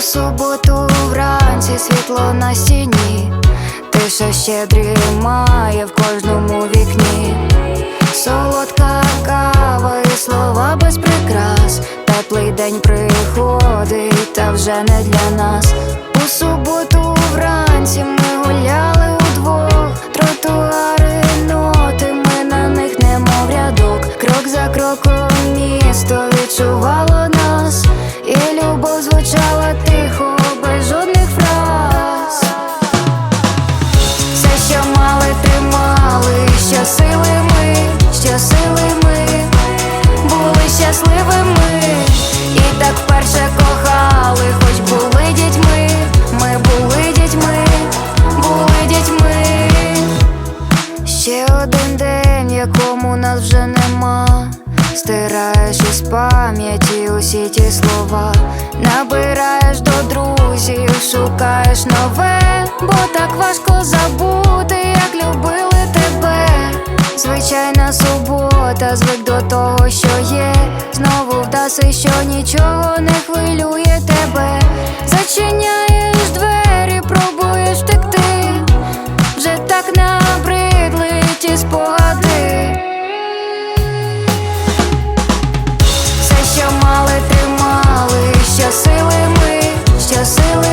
У суботу вранці світло на стіні, тиша ще дрімає в кожному вікні. Солодка кава і слова без прикрас. Теплий день приходить, та вже не для нас. У суботу вранці ми гуляли удвох. Тротуари, ноти, ми на них немов рядок. Крок за кроком місто відчувало якому нас вже нема. Стираєш із пам'яті усі ті слова, набираєш до друзів, шукаєш нове, бо так важко забути, як любили тебе. Звичайна субота, звик до того, що є. Знову вдаси, що нічого не хвилює тебе. Зачиняєш що